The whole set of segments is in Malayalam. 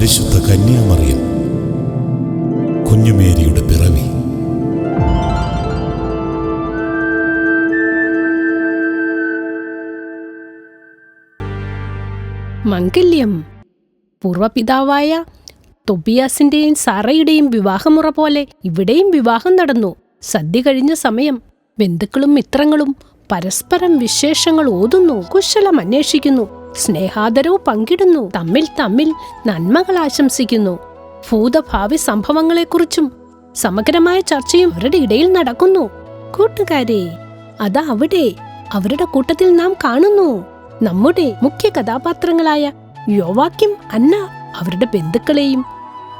പരിശുദ്ധ കന്യാമറിയം. കുഞ്ഞുമേരിയുടെ പിറവി. മംഗല്യം. പൂർവപിതാവായ തൊബിയാസിന്റെയും സാറയുടെയും വിവാഹമുറ പോലെ ഇവിടെയും വിവാഹം നടന്നു. സദ്യ കഴിഞ്ഞ സമയം ബന്ധുക്കളും മിത്രങ്ങളും പരസ്പരം വിശേഷങ്ങൾ ഓതുന്നു. കുശലം അന്വേഷിക്കുന്നു. സ്നേഹാദരവ് പങ്കിടുന്നു. തമ്മിൽ തമ്മിൽ നന്മകൾ ആശംസിക്കുന്നു. ഭൂതഭാവി സംഭവങ്ങളെക്കുറിച്ചും സമഗ്രമായ ചർച്ചയും അവരുടെ ഇടയിൽ നടക്കുന്നു. കൂട്ടുകാരെ അതാ അവിടെ അവരുടെ കൂട്ടത്തിൽ നാം കാണുന്നു. നമ്മുടെ മുഖ്യ കഥാപാത്രങ്ങളായ യോവാക്യം അന്ന അവരുടെ ബന്ധുക്കളെയും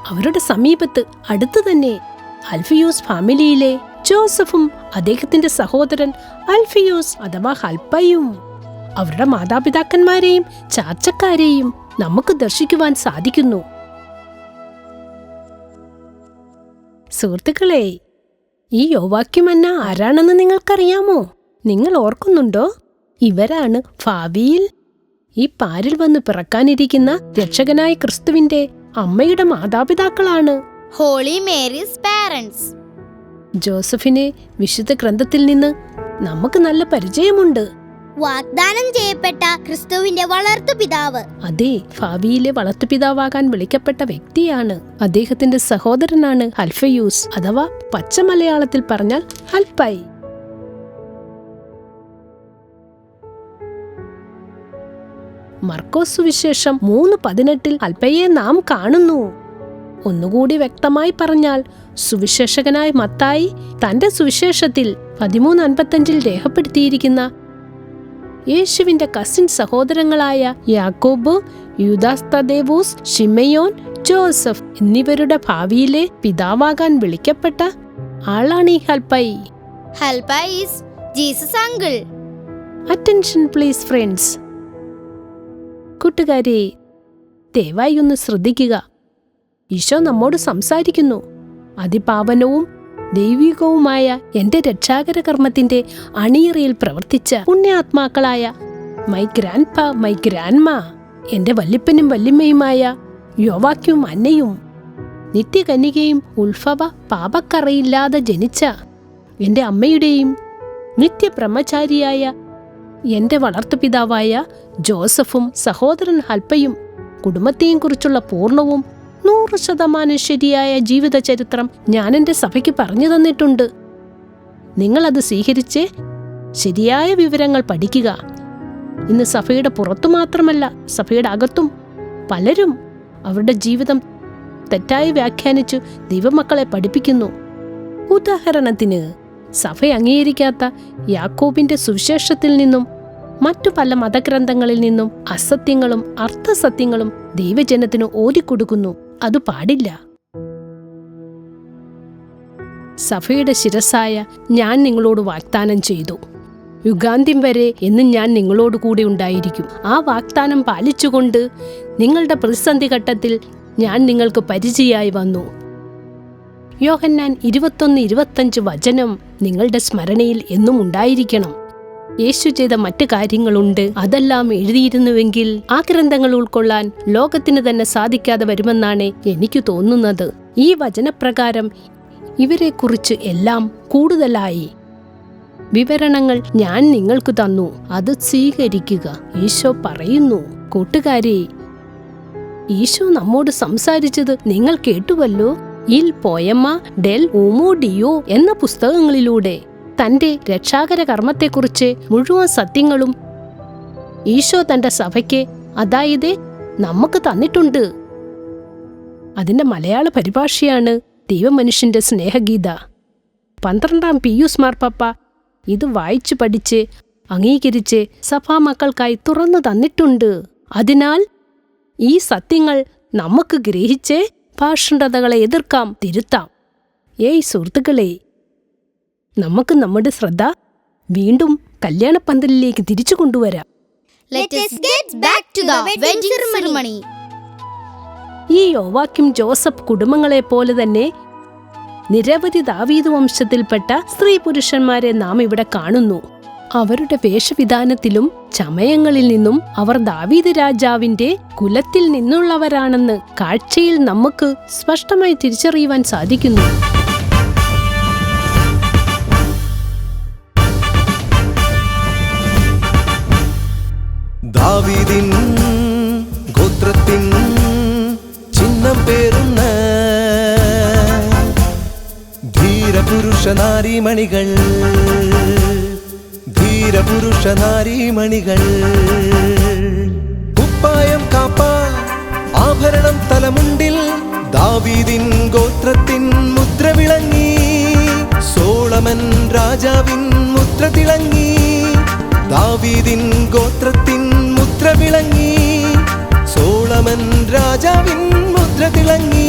അവരുടെ സമീപത്ത് അടുത്തു തന്നെ അൽഫിയൂസ് ഫാമിലിയിലെ ജോസഫും അദ്ദേഹത്തിന്റെ സഹോദരൻ അൽഫിയൂസ് അഥവാ ഹൽപ്പയും അവരുടെ മാതാപിതാക്കന്മാരെയും ചാച്ചക്കാരെയും നമുക്ക് ദർശിക്കുവാൻ സാധിക്കുന്നു. സുഹൃത്തുക്കളെ ഈ യോവാക്യമന്ന ആരാണെന്ന് നിങ്ങൾക്കറിയാമോ? നിങ്ങൾ ഓർക്കുന്നുണ്ടോ? ഇവരാണ് ഭാവിയിൽ ഈ പാരിൽ വന്ന് പിറക്കാനിരിക്കുന്ന രക്ഷകനായ ക്രിസ്തുവിന്റെ അമ്മയുടെ മാതാപിതാക്കളാണ്. ഹോളി മേരീസ് പാരൻസ് ജോസഫിനെ വിശുദ്ധ ഗ്രന്ഥത്തിൽ നിന്ന് നമുക്ക് നല്ല പരിചയമുണ്ട്. വാഗ്ദാനം ചെയ്യപ്പെട്ട ക്രിസ്തുവിന്റെ വളർത്തു പിതാവ്. അതെ ഭാവിയിലെ വളർത്തുപിതാവാകാൻ വിളിക്കപ്പെട്ട വ്യക്തിയാണ് അദ്ദേഹത്തിന്റെ സഹോദരനാണ് അൽഫയൂസ് അഥവാ പച്ച മലയാളത്തിൽ പറഞ്ഞാൽ ഹൽപ്പൈ മർക്കോസ് സുവിശേഷം മൂന്ന് പതിനെട്ടിൽ അൽപ്പയെ നാം കാണുന്നു. ഒന്നുകൂടി വ്യക്തമായി പറഞ്ഞാൽ സുവിശേഷകനായ മത്തായി തന്റെ സുവിശേഷത്തിൽ പതിമൂന്ന് അൻപത്തഞ്ചിൽ രേഖപ്പെടുത്തിയിരിക്കുന്ന യേശുവിന്റെ കസിൻ സഹോദരങ്ങളായ യാക്കോബ് യുദാസ്തദേവോസ് ഷിമയോൻ ജോസഫ് എന്നിവരുടെ ഭാവിയിലെ പിതാവാകാൻ വിളിക്കപ്പെട്ട ആളാണ് ഈ ഹൽപ്പൈ helper is Jesus uncle. Attention please friends. കൂട്ടുകാരെ ദയവായി ഒന്ന് ശ്രദ്ധിക്കുക. ഈശോ നമ്മോട് സംസാരിക്കുന്നു. അതിപാവനവും ദൈവികവുമായ എന്റെ രക്ഷാകര കർമ്മത്തിന്റെ അണിയറയിൽ പ്രവർത്തിച്ച പുണ്യാത്മാക്കളായ മൈ ഗ്രാൻഡ് പ മൈ ഗ്രാൻഡ്മ എന്റെ വല്യപ്പനും വല്യമ്മയുമായ യോവാക്കും അന്നയും നിത്യകന്യകയും ഉത്ഭവ പാപക്കറയില്ലാതെ ജനിച്ച എന്റെ അമ്മയുടെയും നിത്യബ്രഹ്മചാരിയായ എന്റെ വളർത്തുപിതാവായ ജോസഫും സഹോദരൻ ഹൽപ്പയും കുടുംബത്തെയും കുറിച്ചുള്ള പൂർണവും നൂറ് ശതമാനം ശരിയായ ജീവിത ചരിത്രം ഞാൻ എന്റെ സഭയ്ക്ക് പറഞ്ഞു തന്നിട്ടുണ്ട്. നിങ്ങളത് സ്വീകരിച്ച് ശരിയായ വിവരങ്ങൾ പഠിക്കുക. ഇന്ന് സഭയുടെ പുറത്തു മാത്രമല്ല സഭയുടെ അകത്തും പലരും അവരുടെ ജീവിതം തെറ്റായി വ്യാഖ്യാനിച്ചു ദൈവമക്കളെ പഠിപ്പിക്കുന്നു. ഉദാഹരണത്തിന് സഭ അംഗീകരിക്കാത്ത യാക്കോബിന്റെ സുവിശേഷത്തിൽ നിന്നും മറ്റു പല മതഗ്രന്ഥങ്ങളിൽ നിന്നും അസത്യങ്ങളും അർത്ഥസത്യങ്ങളും ദൈവജനത്തിന് ഓരിക്കൊടുക്കുന്നു അത് പാടില്ല. സഭയുടെ ശിരസായ ഞാൻ നിങ്ങളോട് വാഗ്ദാനം ചെയ്തു. യുഗാന്ത്യം വരെ എന്നും ഞാൻ നിങ്ങളോട് കൂടെ ഉണ്ടായിരിക്കും. ആ വാഗ്ദാനം പാലിച്ചുകൊണ്ട് നിങ്ങളുടെ പ്രതിസന്ധി ഘട്ടത്തിൽ ഞാൻ നിങ്ങൾക്ക് പരിചയമായി വന്നു. യോഹന്നാൻ ഇരുപത്തൊന്ന് ഇരുപത്തഞ്ച് വചനം നിങ്ങളുടെ സ്മരണയിൽ എന്നും ഉണ്ടായിരിക്കണം. യേശു ചെയ്ത മറ്റു കാര്യങ്ങളുണ്ട്. അതെല്ലാം എഴുതിയിരുന്നുവെങ്കിൽ ആ ഗ്രന്ഥങ്ങൾ ഉൾക്കൊള്ളാൻ ലോകത്തിന് തന്നെ സാധിക്കാതെ വരുമെന്നാണ് എനിക്ക് തോന്നുന്നത്. ഈ വചനപ്രകാരം ഇവരെക്കുറിച്ച് എല്ലാം കൂടുതലായി വിവരണങ്ങൾ ഞാൻ നിങ്ങൾക്ക് തന്നു. അത് സ്വീകരിക്കുക. ഈശോ പറയുന്നു കൂട്ടുകാരെ ഈശോ നമ്മോട് സംസാരിച്ചത് നിങ്ങൾ കേട്ടുവല്ലോ? ഇൽ പോയമ്മ ഡെൽ ഉമോ ഡിയോ എന്ന പുസ്തകങ്ങളിലൂടെ. തന്റെ രക്ഷാകര കർമ്മത്തെക്കുറിച്ച് മുഴുവൻ സത്യങ്ങളും ഈശോ തന്റെ സഭയ്ക്ക് അതായത് നമുക്ക് തന്നിട്ടുണ്ട്. അതിന്റെ മലയാള പരിഭാഷയാണ് ദൈവമനുഷ്യന്റെ സ്നേഹഗീത. പന്ത്രണ്ടാം പിയൂസ് മാർപ്പാപ്പ ഇത് വായിച്ചു പഠിച്ച് അംഗീകരിച്ച് സഭാ മക്കൾക്കായി തുറന്നു തന്നിട്ടുണ്ട്. അതിനാൽ ഈ സത്യങ്ങൾ നമുക്ക് ഗ്രഹിച്ച് പാഷണ്ഡതകളെ എതിർക്കാം തിരുത്താം. ഏയ് സുഹൃത്തുക്കളെ നമുക്ക് നമ്മുടെ ശ്രദ്ധ വീണ്ടും കല്യാണ പന്തലിലേക്ക് തിരിച്ചു കൊണ്ടുവരാം. ഈ യോവാക്യം ജോസഫ് കുടുംബങ്ങളെ പോലെ തന്നെ നിരവധി ദാവീദ് വംശത്തിൽപ്പെട്ട സ്ത്രീ പുരുഷന്മാരെ നാം ഇവിടെ കാണുന്നു. അവരുടെ വേഷവിധാനത്തിലും ചമയങ്ങളിൽ നിന്നും അവർ ദാവീദ് രാജാവിന്റെ കുലത്തിൽ നിന്നുള്ളവരാണെന്ന് കാഴ്ചയിൽ നമുക്ക് സ്പഷ്ടമായി തിരിച്ചറിയുവാൻ സാധിക്കുന്നു. ഗോത്രത്തിൻ ചിഹ്നം പേറുന്ന ധീരപുരുഷ നാരീമണികൾ ധീരപുരുഷ നാരീമണികൾ. കുപ്പായം കാപ്പ ആഭരണം തലമുണ്ടിൽ ദാവീദിൻ ഗോത്രത്തിൻ മുദ്ര വിളങ്ങി സോളമൻ രാജാവിൻ മുദ്ര തിളങ്ങി ദാവീദിൻ ഗോത്രത്തിൻ രാജാവിൻ മുദ്ര തിളങ്ങി.